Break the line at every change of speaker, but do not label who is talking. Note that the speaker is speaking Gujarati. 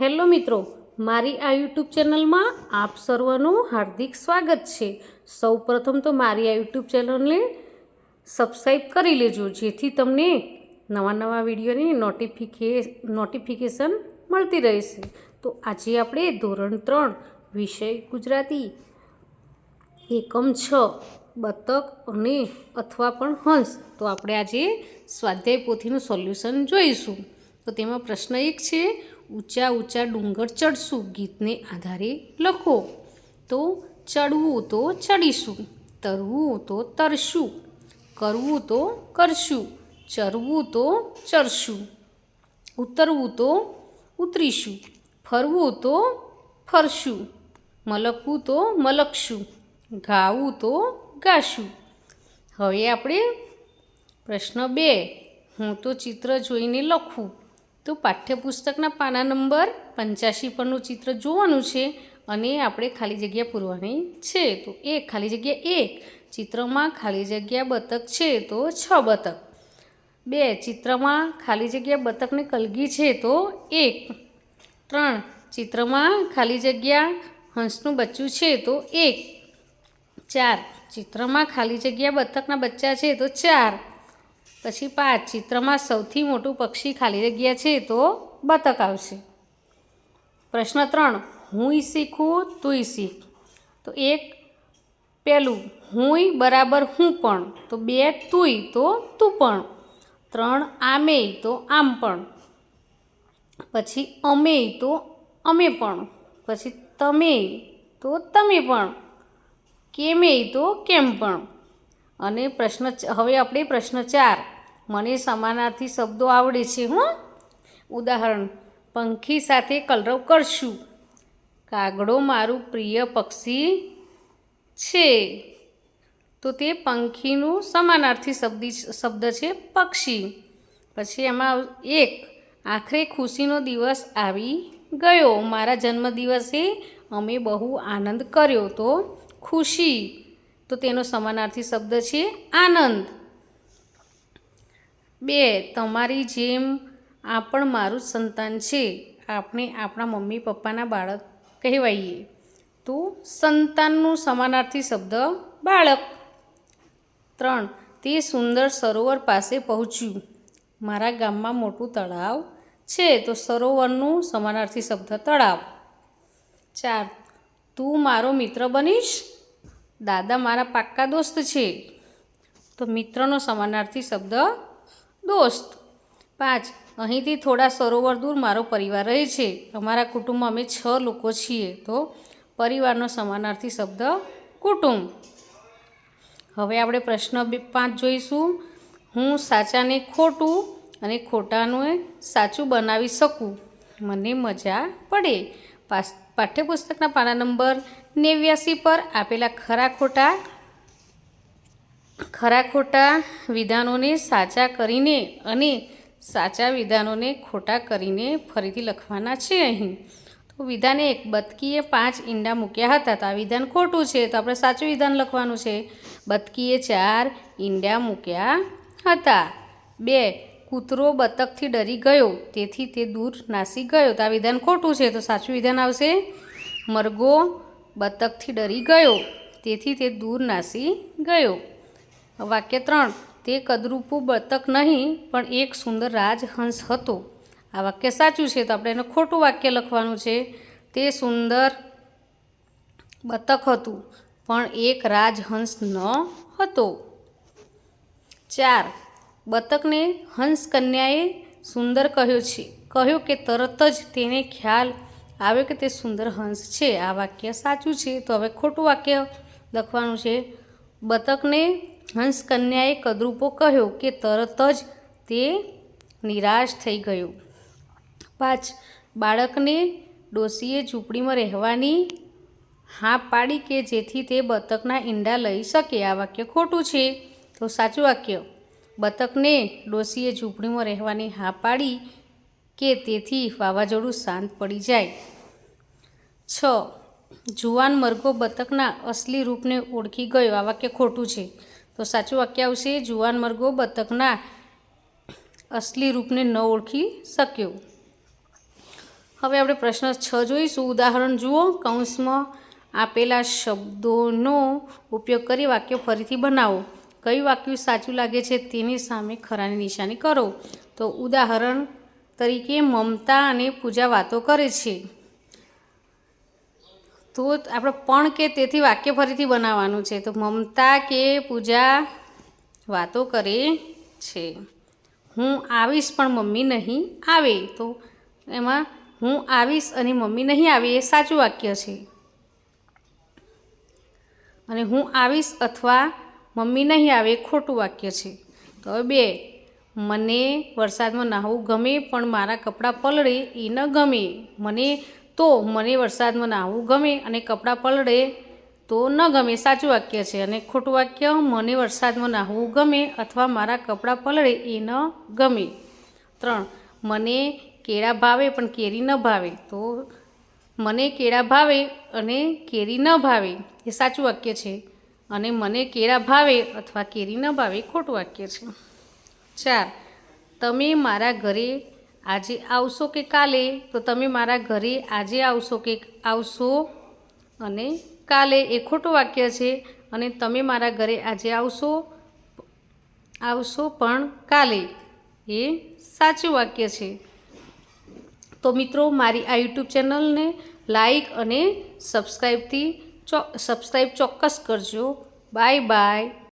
હેલો મિત્રો, મારી આ યુટ્યુબ ચેનલમાં આપ સર્વનું હાર્દિક સ્વાગત છે. સૌ પ્રથમ તો મારી આ યુટ્યુબ ચેનલને સબસ્ક્રાઈબ કરી લેજો, જેથી તમને નવા નવા વિડીયોની નોટિફિકે, નોટિફિકેશન મળતી રહેશે. તો આજે આપણે ધોરણ ત્રણ, વિષય ગુજરાતી, એકમ છ, બતક અને અથવા પણ હંસ. તો આપણે આજે સ્વાધ્યાય પોથીનું સોલ્યુશન જોઈશું. તો તેમાં પ્રશ્ન એક છે ઊંચા ઊંચા ડુંગર ચડશું ગીતને આધારે લખો. તો ચડવું તો ચડીશું, તરવું તો તરશું, કરવું તો કરશું, ચરવું તો ચરશું, ઉતરવું તો ઉતરીશું, ફરવું તો ફરશું, મલકવું તો મલકશું, ગાવું તો ગાશું. હવે આપણે પ્રશ્ન બે, હું તો ચિત્ર જોઈને લખું. તો પાઠ્યપુસ્તકના પાના નંબર પંચ્યાસી પરનું ચિત્ર જોવાનું છે અને આપણે ખાલી જગ્યા પૂરવાની છે. તો એક, ખાલી જગ્યા એક. ચિત્રમાં ખાલી જગ્યા બતક છે તો છ બતક. બે, ચિત્રમાં ખાલી જગ્યા બતકને કલગી છે તો એક. ત્રણ, ચિત્રમાં ખાલી જગ્યા હંસનું બચ્ચું છે તો એક. ચાર, ચિત્રમાં ખાલી જગ્યા બતકના બચ્ચા છે તો ચાર. પછી પાંચ ચિત્રમાં સૌથી મોટું પક્ષી ખાલી જગ્યા છે તો બતક આવશે. પ્રશ્ન ત્રણ, હુંય શીખું, તુંય શીખ. તો એક પહેલું હુંય બરાબર હું પણ. તો બે, તુંય, તો તું પણ. ત્રણ, આમેય, તો આમ પણ. પછી અમેય, તો અમે પણ. પછી તમે તો તમે પણ. કેમેય, તો કેમ પણ. અને પ્રશ્ન હવે આપણે પ્રશ્ન ચાર. મને સમાનાર્થી શબ્દો આવડે છે, હું? ઉદાહરણ, પંખી સાથે કલરવ કરશું. કાગડો મારું પ્રિય પક્ષી છે. તો તે પંખીનું સમાનાર્થી શબ્દી શબ્દ છે, પક્ષી. પછી એમાં એક, આખરે ખુશીનો દિવસ આવી ગયો. મારા જન્મદિવસે અમે બહુ આનંદ કર્યો તો ખુશી. તો તેનો સમાનાર્થી શબ્દ છે આનંદ. બે, તમારી જેમ આ પણ મારું સંતાન છે. આપણે આપણા મમ્મી પપ્પાના બાળક કહેવાઈએ. તો સંતાનનું સમાનાર્થી શબ્દ બાળક. ત્રણ, તે સુંદર સરોવર પાસે પહોંચ્યું. મારા ગામમાં મોટું તળાવ છે, તો સરોવરનું સમાનાર્થી શબ્દ તળાવ. ચાર, તું મારો મિત્ર બનીશ? દાદા મારા પાક્કા દોસ્ત છે. તો મિત્રનો સમાનાર્થી શબ્દ દોસ્ત. પાંચ, અહીંથી થોડા સરોવર દૂર મારો પરિવાર રહે છે. અમારા કુટુંબમાં અમે છ લોકો છીએ. તો પરિવારનો સમાનાર્થી શબ્દ કુટુંબ. હવે આપણે પ્રશ્ન પાંચ જોઈશું. હું સાચાને ખોટું અને ખોટાનું સાચું બનાવી શકું? મને મજા પડે. પાસ, પાઠ્યપુસ્તકના પાના નંબર નેવ્યાસી પર આપેલા ખરા ખોટા ખરા ખોટા વિધાનોને સાચા કરીને અને સાચા વિધાનોને ખોટા કરીને ફરીથી લખવાના છે અહીં. તો વિધાને એક બતકીએ પાંચ ઈંડા મૂક્યા હતા તો આ વિધાન ખોટું છે. તો આપણે સાચું વિધાન લખવાનું છે. બતકીએ ચાર ઈંડા મૂક્યા હતા. બે, કૂતરો બતકથી ડરી ગયો, તેથી તે દૂર નાસી ગયો. તો આ વિધાન ખોટું છે. તો સાચું વિધાન આવશે. મરઘો બતકથી ડરી ગયો. તેથી તે દૂર નાસી ગયો. વાક્ય ત્રણ, તે કદરૂપું બતક નહીં, પણ એક સુંદર રાજહંસ હતો. આ વાક્ય સાચું છે, તો આપણે એને ખોટું વાક્ય લખવાનું છે. તે સુંદર બતક હતું, પણ એક રાજહંસ ન હતો. ચાર, બતકને હંસ કન્યાએ સુંદર કહ્યો છે. કહ્યું કે તરત જ તેને ખ્યાલ આવ્યો કે તે સુંદર હંસ છે? આ વાક્ય સાચું છે. તો હવે ખોટું વાક્ય લખવાનું છે. બતકને હંસ કન્યાએ કદરૂપો કહ્યો કે તરત જ તે નિરાશ થઈ ગયો. પાંચ. બાળકને ડોસીએ ઝૂંપડીમાં રહેવાની હા પાડી કે જેથી તે બતકના ઈંડા લઈ શકે? આ વાક્ય ખોટું છે. તો સાચું વાક્ય. બતકને ડોસીએ ઝૂંપડીમાં રહેવાની હા પાડી કે તેથી વાવાઝોડું શાંત પડી જાય. છ. જુવાન મરઘો બતકના અસલી રૂપને ઓળખી ગયો. આ વાક્ય ખોટું છે. તો સાચું વાક્ય આવશે, જુવાન મરઘો બતકના અસલી રૂપને ન ઓળખી શક્યો. હવે આપણે પ્રશ્ન છ જોઈશું. ઉદાહરણ જુઓ. કૌંસમાં આપેલા શબ્દોનો ઉપયોગ કરી વાક્ય ફરીથી બનાવો. કયું વાક્ય સાચું લાગે છે તેની સામે ખરાની નિશાની કરો. તો ઉદાહરણ તરીકે મમતા અને પૂજા વાતો કરે છે. તો આપણે પણ કે તેથી વાક્ય ફરીથી બનાવવાનું છે. તો મમતા કે પૂજા વાતો કરે છે. હું આવીશ પણ મમ્મી નહીં આવે. તો એમાં હું આવીશ અને મમ્મી નહીં આવે એ સાચું વાક્ય છે. અને હું આવીશ અથવા મમ્મી નહીં આવે ખોટું વાક્ય છે. તો બે. મને વરસાદમાં નાહવું ગમે, પણ મારા કપડાં પલળે એ ન ગમે. મને તો મને વરસાદમાં નાહવું ગમે અને કપડાં પલળે તો ન ગમે. સાચું વાક્ય છે અને ખોટું વાક્ય, મને વરસાદમાં નાહવું ગમે અથવા મારા કપડાં પલળે એ ન ગમે. ત્રણ, મને કેળા ભાવે પણ કેરી ન ભાવે. તો, મને કેળા ભાવે અને કેરી ન ભાવે. એ સાચું વાક્ય છે. અને મને કેળા ભાવે અથવા કેરી ન ભાવે ખોટું વાક્ય છે. ચાર તમે મારા ઘરે આજે આવશો કે કાલે? તો તમે મારા ઘરે આજે આવશો કે આવશો? અને કાલે એ ખોટું વાક્ય છે, અને તમે મારા ઘરે આજે આવશો? આવશો પણ કાલે. એ સાચું વાક્ય છે. તો મિત્રો, મારી આ યુટ્યુબ ચેનલને લાઈક અને સબસ્ક્રાઈબથી ચો, સબસ્ક્રાઈબ ચોક્કસ કરજો. Bye bye.